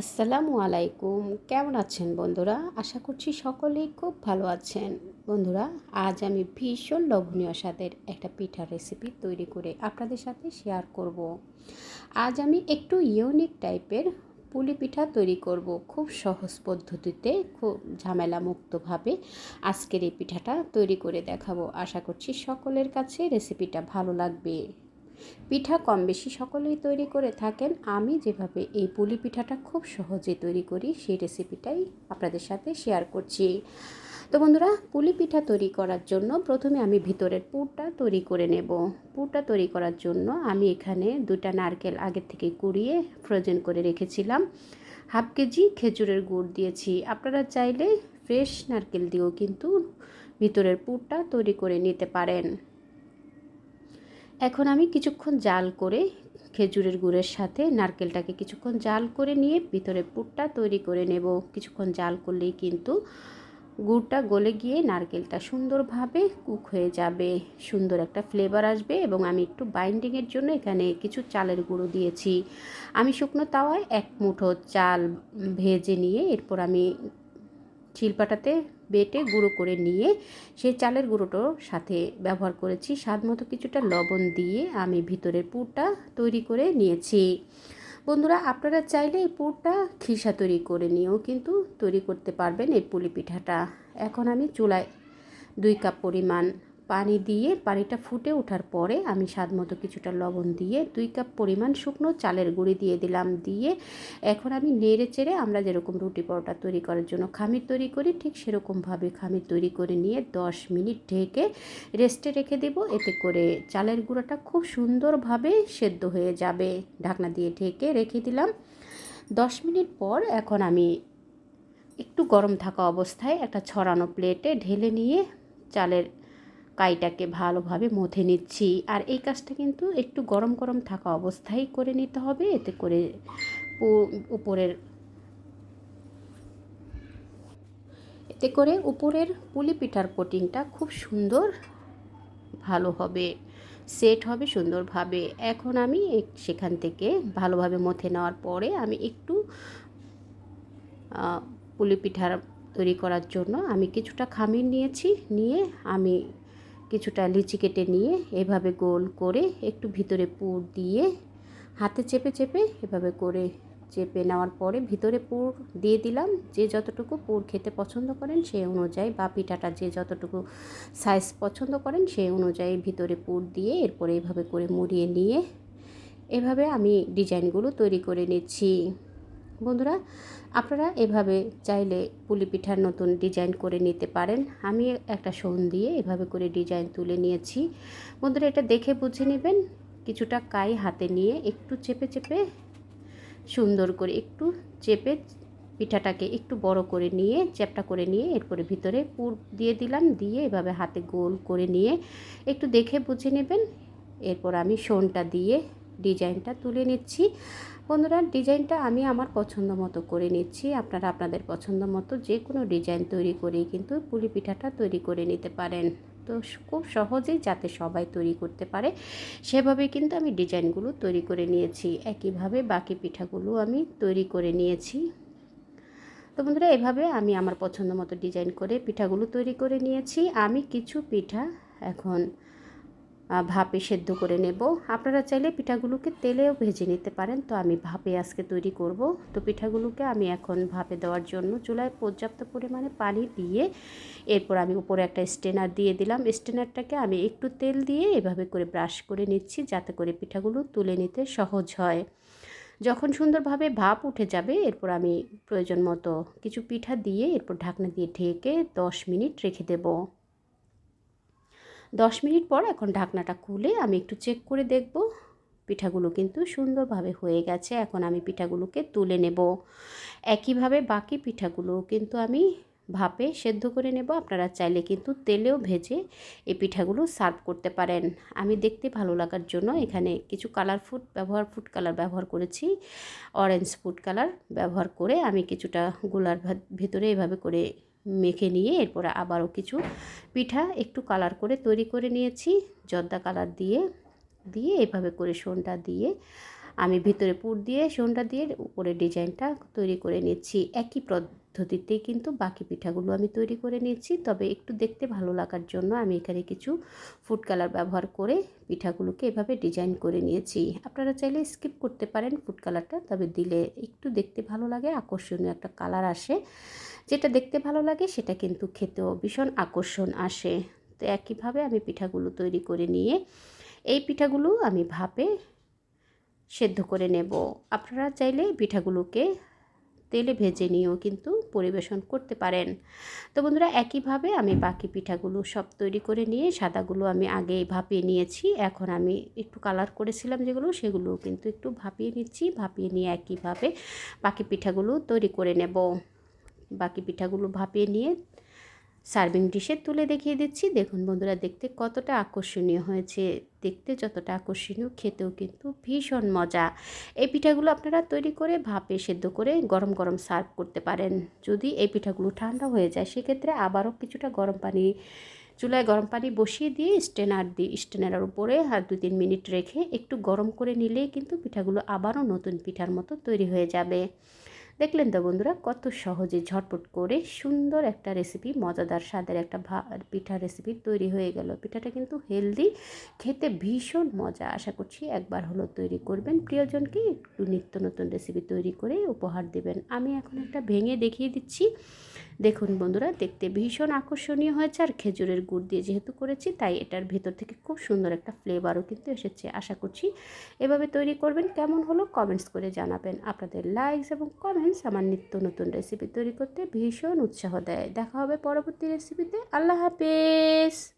আসসালামু আলাইকুম। কেমন আছেন বন্ধুরা? আশা করছি সকলেই খুব ভালো আছেন। বন্ধুরা, আজ আমি ভীষণ লোভনীয় স্বাদের একটা পিঠার রেসিপি তৈরি করে আপনাদের সাথে শেয়ার করব। আজ আমি একটু ইউনিক টাইপের পুলি পিঠা তৈরি করব খুব সহজ পদ্ধতিতে, খুব ঝামেলা মুক্তভাবে আজকের এই পিঠাটা তৈরি করে দেখাবো। আশা করছি সকলের কাছে রেসিপিটা ভালো লাগবে। পিঠা কম বেশি সকলেই তৈরি করে থাকেন। আমি যেভাবে এই পুলি পিঠাটা খুব সহজে তৈরি করি, সেই রেসিপিটাই আপনাদের সাথে শেয়ার করছি। তো বন্ধুরা, পুলি পিঠা তৈরি করার জন্য প্রথমে আমি ভিতরের পুরটা তৈরি করে নেব। পুরটা তৈরি করার জন্য আমি এখানে দুটা নারকেল আগের থেকে কুড়িয়ে ফ্রোজেন করে রেখেছিলাম। হাফ কেজি খেজুরের গুড় দিয়েছি। আপনারা চাইলে ফ্রেশ নারকেল দিয়েও কিন্তু ভিতরের পুরটা তৈরি করে নিতে পারেন। এখন আমি কিছুক্ষণ জাল করে খেজুরের গুড়ের সাথে নারকেলটাকে কিছুক্ষণ জাল করে নিয়ে ভিতরে পুরটা তৈরি করে নেব। কিছুক্ষণ জাল করলেই কিন্তু গুড়টা গলে গিয়ে নারকেলটা সুন্দরভাবে কুক হয়ে যাবে। সুন্দর একটা ফ্লেভার আসবে এবং আমি একটু বাইন্ডিংয়ের জন্য এখানে কিছু চালের গুঁড়ো দিয়েছি। আমি শুকনো তাওয়ায় এক মুঠো চাল ভেজে নিয়ে এরপর আমি শিলপাটাতে বেটে গুঁড়ো করে নিয়ে সেই চালের গুঁড়োটো সাথে ব্যবহার করেছি। স্বাদ মতো কিছুটা লবণ দিয়ে আমি ভিতরের পুরটা তৈরি করে নিয়েছি। বন্ধুরা, আপনারা চাইলে এই পুরটা খিসা তৈরি করে নিয়েও কিন্তু তৈরি করতে পারবেন এই পুলি পিঠাটা। এখন আমি চুলায় দুই কাপ পরিমাণ পানি দিয়ে পানিটা ফুটে ওঠার পরে আমি স্বাদ মতো কিছুটা লবণ দিয়ে দুই কাপ পরিমাণ শুকনো চালের গুঁড়ি দিয়ে দিলাম। দিয়ে এখন আমি নেড়ে চেড়ে আমরা যেরকম রুটি পরোটা তৈরি করার জন্য খামির তৈরি করি, ঠিক সেরকমভাবে খামির তৈরি করে নিয়ে দশ মিনিট ঢেকে রেস্টে রেখে দেব। এতে করে চালের গুঁড়োটা খুব সুন্দরভাবে সেদ্ধ হয়ে যাবে। ঢাকনা দিয়ে ঢেকে রেখে দিলাম। দশ মিনিট পর এখন আমি একটু গরম থাকা অবস্থায় একটা ছড়ানো প্লেটে ঢেলে নিয়ে চালের কাইটাকে ভালোভাবে মথে নিচ্ছি। আর এই কাজটা কিন্তু একটু গরম গরম থাকা অবস্থায় করে নিতে হবে। এতে করে উপরের এতে করে উপরের পুলি পিঠার কোটিংটা খুব সুন্দর ভালো হবে, সেট হবে সুন্দরভাবে। এখন আমি সেখান থেকে ভালোভাবে মথে নেওয়ার পরে আমি একটু পুলি পিঠার তৈরি করার জন্য আমি কিছুটা খামির নিয়েছি। নিয়ে আমি কিছুটা লিচি কেটে নিয়ে এভাবে গোল করে একটু ভিতরে পুর দিয়ে হাতে চেপে চেপে এভাবে করে চেপে নেওয়ার পরে ভিতরে পুর দিয়ে দিলাম। যে যতটুকু পুর খেতে পছন্দ করেন সেই অনুযায়ী বা পিঠাটা যে যতটুকু সাইজ পছন্দ করেন সেই অনুযায়ী ভিতরে পুর দিয়ে এরপরে এভাবে করে মুড়িয়ে নিয়ে এভাবে আমি ডিজাইনগুলো তৈরি করে নিচ্ছি। বন্ধুরা, আপনারা এভাবে চাইলে পুলি পিঠার নতুন ডিজাইন করে নিতে পারেন। আমি একটা সোন দিয়ে এভাবে করে ডিজাইন তুলে নিয়েছি। বন্ধুরা, এটা দেখে বুঝে নেবেন, কিছুটা কাই হাতে নিয়ে একটু চেপে চেপে সুন্দর করে একটু চেপে পিঠাটাকে একটু বড় করে নিয়ে, চ্যাপটা করে নিয়ে এরপরে ভিতরে পুর দিয়ে দিলাম, দিয়ে এভাবে হাতে গোল করে নিয়ে একটু দেখে বুঝে নেবেন। এরপর আমি সোনটা দিয়ে ডিজাইনটা তুলে নিচ্ছি। বন্ধুরা, ডিজাইনটা আমি আমার পছন্দ মতো করে নিচ্ছি। আপনারা আপনাদের পছন্দ মতো যে কোনো ডিজাইন তৈরি করেই কিন্তু পুলি পিঠাটা তৈরি করে নিতে পারেন। তো খুব সহজেই যাতে সবাই তৈরি করতে পারে, সেভাবে কিন্তু আমি ডিজাইনগুলো তৈরি করে নিয়েছি। একইভাবে বাকি পিঠাগুলো আমি তৈরি করে নিয়েছি। তো বন্ধুরা, এভাবে আমি আমার পছন্দ মতো ডিজাইন করে পিঠাগুলো তৈরি করে নিয়েছি। আমি কিছু পিঠা এখন ভাপে সেদ্ধ করে নেব। আপনারা চাইলে পিঠাগুলোকে তেলেও ভেজে নিতে পারেন। তো আমি ভাপে আজকে তৈরি করব। তো পিঠাগুলোকে আমি এখন ভাপে দেওয়ার জন্য চুলায় পর্যাপ্ত পরিমাণে পানি দিয়ে এরপর আমি উপরে একটা স্টেনার দিয়ে দিলাম। স্টেনারটাকে আমি একটু তেল দিয়ে এভাবে করে ব্রাশ করে নিচ্ছি যাতে করে পিঠাগুলো তুলে নিতে সহজ হয়। যখন সুন্দরভাবে ভাপ উঠে যাবে, এরপর আমি প্রয়োজন মতো কিছু পিঠা দিয়ে এরপর ঢাকনা দিয়ে ঢেকে দশ মিনিট রেখে দেবো। দশ মিনিট পর এখন ঢাকনাটা খুলে আমি একটু চেক করে দেখব। পিঠাগুলো কিন্তু সুন্দরভাবে হয়ে গেছে, এখন আমি পিঠাগুলোকে তুলে নেব। একইভাবে বাকি পিঠাগুলো কিন্তু আমি ভাপে সেদ্ধ করে নেব। আপনারা চাইলে কিন্তু তেলেও ভেজে এই পিঠাগুলো সার্ভ করতে পারেন। আমি দেখতে ভালো লাগার জন্য এখানে কিছু কালার ফুড ব্যবহার ফুড কালার ব্যবহার করেছি। অরেঞ্জ ফুড কালার ব্যবহার করে আমি কিছুটা গোলার ভেতরে এভাবে করে মেখে নিয়ে এরপরে আবারও কিছু পিঠা একটু কালার করে তৈরি করে নিয়েছি। জর্দা কালার দিয়ে দিয়ে এভাবে করে সোনটা দিয়ে আমি ভিতরে পুর দিয়ে সোনটা দিয়ে উপরে ডিজাইনটা তৈরি করে নিচ্ছি। একই পদ্ধতিতেই কিন্তু বাকি পিঠাগুলো আমি তৈরি করে নিচ্ছি তবে একটু দেখতে ভালো লাগার জন্য আমি এখানে কিছু ফুড কালার ব্যবহার করে পিঠাগুলোকে এভাবে ডিজাইন করে নিয়েছি। আপনারা চাইলে স্কিপ করতে পারেন ফুড কালারটা তবে দিলে একটু দেখতে ভালো লাগে, আকর্ষণীয় একটা কালার আসে। যেটা দেখতে ভালো লাগে সেটা কিন্তু খেতেও ভীষণ আকর্ষণ আসে। তো একইভাবে আমি পিঠাগুলো তৈরি করে নিয়ে এই পিঠাগুলো আমি ভাপে সেদ্ধ করে নেব। আপনারা চাইলে পিঠাগুলোকে তেলে ভেজে নিয়েও কিন্তু পরিবেশন করতে পারেন। তো বন্ধুরা, একইভাবে আমি বাকি পিঠাগুলো সব তৈরি করে নিয়ে সাদাগুলো আমি আগেই ভাপিয়ে নিয়েছি। এখন আমি একটু কালার করেছিলাম যেগুলো সেগুলো কিন্তু একটু ভাপিয়ে নিচ্ছি, ভাপিয়ে নিয়ে একইভাবে বাকি পিঠাগুলো তৈরি করে নেব। বাকি পিঠাগুলো ভাপিয়ে নিয়ে সার্ভিং ডিশে তুলে দেখিয়ে দিচ্ছি। দেখুন বন্ধুরা, দেখতে কতটা আকর্ষণীয় হয়েছে। দেখতে যতটা আকর্ষণীয়, খেতেও কিন্তু ভীষণ মজা। এই পিঠাগুলো আপনারা তৈরি করে ভাপে সেদ্ধ করে গরম গরম সার্ভ করতে পারেন। যদি এই পিঠাগুলো ঠান্ডা হয়ে যায়, সেক্ষেত্রে আবারও কিছুটা গরম পানি, চুলায় গরম পানি বসিয়ে দিয়ে স্টেনার দিয়ে স্টেনারের উপরে আর দু তিন মিনিট রেখে একটু গরম করে নিলেই কিন্তু পিঠাগুলো আবারও নতুন পিঠার মতো তৈরি হয়ে যাবে। দেখলেন তো বন্ধুরা, কত সহজে ঝটপট করে সুন্দর একটা রেসিপি মজাদার স্বাদের একটা ভা, পিঠা রেসিপি তৈরি হয়ে গেল। পিঠাটা কিন্তু হেলদি খেতে ভীষণ মজা। আশা করছি একবার হলো তৈরি করবেন। প্রিয়জনকে একটু নিত্য নতুন রেসিপি তৈরি করে উপহার দেবেন। আমি এখন একটা ভেঙে দেখিয়ে দিচ্ছি। দেখুন বন্ধুরা, দেখতে ভীষণ আকর্ষণীয় হয়েছে আর খেজুরের গুড় দিয়ে যেহেতু করেছি, তাই এটার ভেতর থেকে খুব সুন্দর একটা ফ্লেভারও কিন্তু এসেছে। আশা করছি এভাবে তৈরি করবেন, কেমন হলো কমেন্টস করে জানাবেন। আপনাদের লাইকস এবং কমেন্টস আমার নিত্য নতুন রেসিপি তৈরি করতে ভীষণ উৎসাহ দেয়। দেখা হবে পরবর্তী রেসিপিতে আল্লাহ হাফেজ!